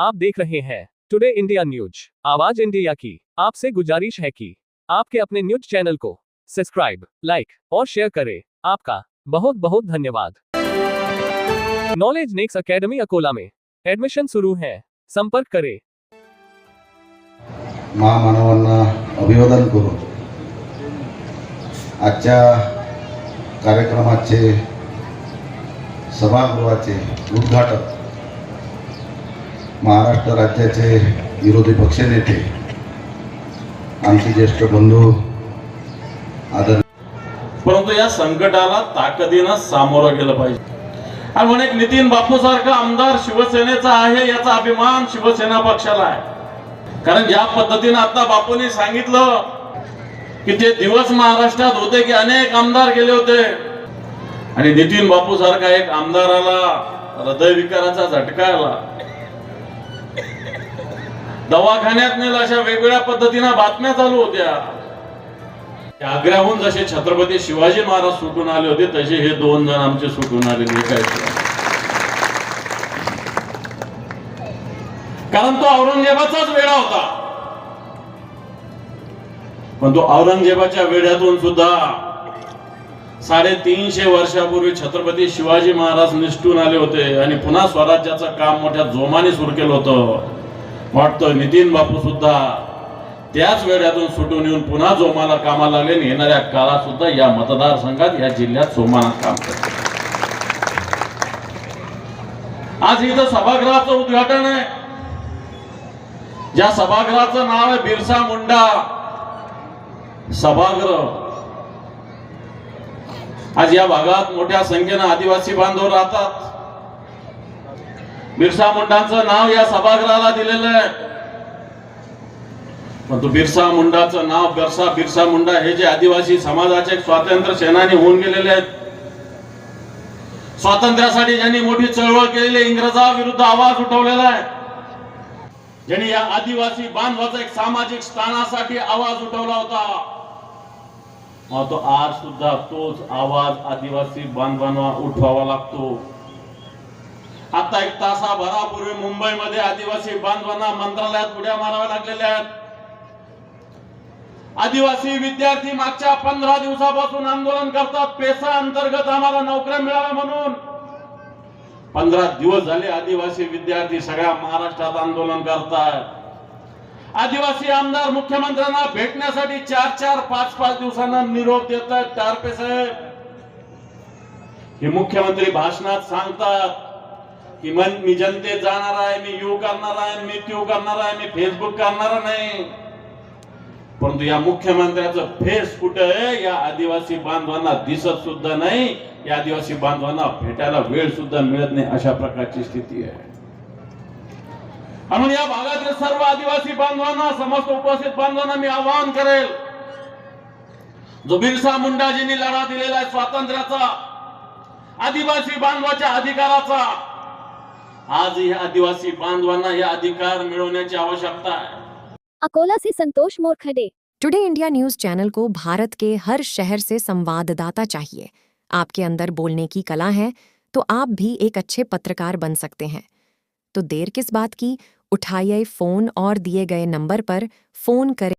आप देख रहे हैं टुडे इंडिया न्यूज़ आवाज़ इंडिया की। आपसे गुजारिश है कि आपके अपने न्यूज़ चैनल को सब्सक्राइब लाइक और शेयर करें। आपका बहुत बहुत धन्यवाद। नॉलेज नेक्स अकेडमी अकोला में। एडमिशन शुरू है। संपर्क करें। महामानवांना अभिवादन करू। आजच्या कार्यक्रमाचे सभागृहाचे उद्घाटक महाराष्ट्र राज्याचे विरोधी पक्षनेते आमचे ज्येष्ठ बंधू आदर परंतु या संकटाला ताकदीनं सामोरं गेलं पाहिजे. आणि म्हणे नितीन बापू सारखा आमदार शिवसेनेचा आहे याचा अभिमान शिवसेना पक्षाला आहे. कारण ज्या पद्धतीनं आता बापूंनी सांगितलं की ते दिवस महाराष्ट्रात होते की अनेक आमदार गेले होते. आणि नितीन बापू सारखा एक आमदाराला हृदयविकाराचा झटका आला. दवाखान्यात नेलं अशा वेगवेगळ्या पद्धतीनं बातम्या चालू होत्या. आग्र्याहून जसे छत्रपती शिवाजी महाराज सुटून आले होते तसे हे दोन जण आमचे सुटून आलेले काय कारण तो औरंगजेबाचाच वेळा होता. पण तो औरंगजेबाच्या वेड्यातून सुद्धा साडेतीनशे वर्षापूर्वी छत्रपती शिवाजी महाराज निष्ठून आले होते आणि पुन्हा स्वराज्याचं काम मोठ्या जोमाने सुरू केलं होतं. वाटतं नितीन बापू सुद्धा त्याच वेळातून सुटून येऊन पुन्हा जोमाला कामाला लागले येणाऱ्या काळात सुद्धा या मतदारसंघात या जिल्ह्यात जोमाना काम करते आज इथं सभागृहाचं उद्घाटन आहे. ज्या सभागृहाचं नाव आहे बिरसा मुंडा सभागृह. आज या भागात मोठ्या संख्येनं आदिवासी बांधव राहतात. बिरसा मुंडांचं नाव या सभागृहाला दिलेलं आहे. परंतु बिरसा मुंडाचं नाव बिरसा बिरसा मुंडा हे जे आदिवासी समाजाचे स्वातंत्र्य सेनानी होऊन गेलेले आहेत. स्वातंत्र्यासाठी ज्यांनी मोठी चळवळ केलेली इंग्रजाविरुद्ध आवाज उठवलेला आहे. ज्यांनी या आदिवासी बांधवाचा एक सामाजिक स्थानासाठी आवाज उठवला होता. मग तो आज सुद्धा तोच आवाज आदिवासी बांधवांना उठवावा लागतो. आता एक तासाभरापूर्वी मुंबईमध्ये आदिवासी बांधवांना मंत्रालयात उड्या माराव्या लागलेल्या आहेत. आदिवासी विद्यार्थी मागच्या पंधरा दिवसापासून आंदोलन करतात. पेसा अंतर्गत आम्हाला नोकऱ्या मिळाव्या म्हणून. पंधरा दिवस झाले आदिवासी विद्यार्थी सगळ्या महाराष्ट्रात आंदोलन करतात आदिवासी आमदार मुख्यमंत्र्यांना भेटण्यासाठी चार चार पाच पाच दिवसांना निरोप देत आहेत टारपे साहेब. हे मुख्यमंत्री भाषणात सांगतात. की मन मी जनतेत जाणार आहे मी यू करणार आहे मी त्यू करणार आहे मी फेसबुक करणार नाही. परंतु या मुख्यमंत्र्याचं फेस कुठं आहे? या आदिवासी बांधवांना दिसत सुद्धा नाही या आदिवासी बांधवांना भेटायला वेळ सुद्धा मिळत नाही अशा प्रकारची स्थिती आहे. म्हणून या भागातील सर्व आदिवासी बांधवांना समस्त उपस्थित बांधवांना मी आवाहन करेल जो बिरसा मुंडाजींनी लढा दिलेला आहे स्वातंत्र्याचा आदिवासी बांधवाच्या अधिकाराचा आज या आदिवासी बांधवांना हे अधिकार मिळवण्याची आवश्यकता आहे. अकोला से Santosh Morkhade. Today India News channel को भारत के हर शहर से संवाददाता चाहिए। आपके अंदर बोलने की कला है तो आप भी एक अच्छे पत्रकार बन सकते हैं। तो देर किस बात की? उठाइए फ़ोन और दिए गए नंबर पर फ़ोन करें।